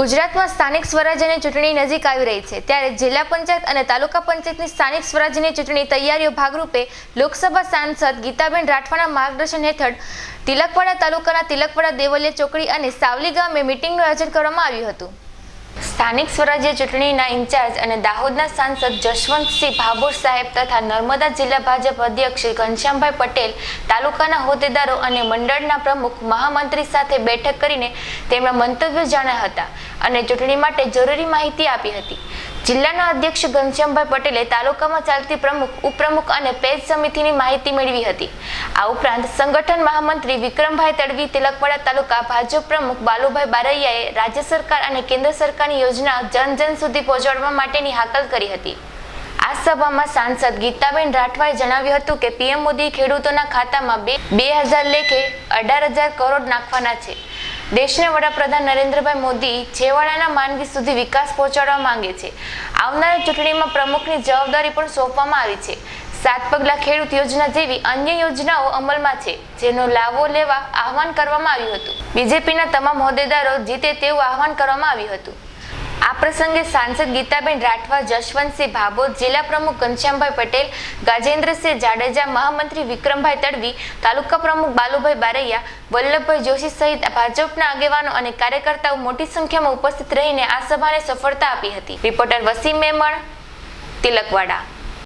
ગુજરાતમાં સ્થાનિક સ્વરાજ્યની ચૂંટણી નજીક આવી રહી છે. ત્યારે જિલ્લા પંચાયત અને તાલુકા પંચાયતની સ્થાનિક સ્વરાજ્યની ચૂંટણી તૈયારીઓ ભાગરૂપે લોકસભા સાંસદ ગીતાબેન રાઠવાના માર્ગદર્શન હેઠળ તિલકવાડા તાલુકાના તિલકવાડા દેવલિયા ચોકડી અને સાવલી ગામે મિટિંગનું આયોજન કરવામાં આવ્યું હતું. સ્થાનિક સ્વરાજ્ય ચૂંટણીના ઇન્ચાર્જ અને દાહોદના સાંસદ જશવંતસિંહ ભાભોર સાહેબ તથા નર્મદા જિલ્લા ભાજપ અધ્યક્ષ ઘનશ્યામભાઈ પટેલ, તાલુકાના હોદ્દેદારો અને મંડળના પ્રમુખ મહામંત્રી સાથે બેઠક કરીને તેમના મંતવ્યો જાણ્યા હતા. અને ચૂંટણી માટે જરૂરી માહિતી આપી હતી. જિલ્લાના અધ્યક્ષ ઘનશ્યામભાઈ પટેલે તાલુકામાં ચાલતી પ્રમુખ, ઉપપ્રમુખ અને પેજ સમિતિની માહિતી મેળવી હતી. આ ઉપરાંત સંગઠન મહામંત્રી વિક્રમભાઈ તડવી, તિલકવાડા તાલુકા ભાજપ પ્રમુખ બાલુભાઈ બારૈયાએ રાજ્ય સરકાર અને કેન્દ્ર સરકારની યોજના જન જન સુધી પહોંચાડવા માટેની હાકલ કરી હતી. આ સભામાં સાંસદ ગીતાબેન રાઠવાએ જણાવ્યું હતું કે પીએમ મોદી ખેડૂતોના ખાતામાં બે બે હજાર લેખે અઢાર હજાર કરોડ નાખવાના છે. દેશના વડાપ્રધાન નરેન્દ્રભાઈ મોદી છેવાડાના માનવી સુધી વિકાસ પહોંચાડવા માંગે છે. આવનારી ચૂંટણીમાં પ્રમુખની જવાબદારી પણ સોંપવામાં આવી છે. સાત પગલા ખેડૂત યોજના જેવી અન્ય યોજનાઓ અમલમાં છે, જેનો લાવો લેવા આહવાન કરવામાં આવ્યું હતું. બીજેપીના તમામ હોદ્દેદારો જીતે તેવું આહવાન કરવામાં આવ્યું હતું. આ પ્રસંગે સાંસદ ગીતાબેન રાઠવા, જશવંતસિંહ ભાભોત જિલ્લા પ્રમુખ ઘનશ્યામભાઈ પટેલ, ગાજેન્દ્રસિંહ જાડેજા, મહામંત્રી વિક્રમભાઈ તડવી, તાલુકા પ્રમુખ બાલુભાઈ બારૈયા, વલ્લભભાઈ જોશી સહિત ભાજપના આગેવાનો અને કાર્યકર્તાઓ મોટી સંખ્યામાં ઉપસ્થિત રહીને આ સભાને સફળતા આપી હતી. રિપોર્ટર વસીમ મેમણ, તિલકવાડા.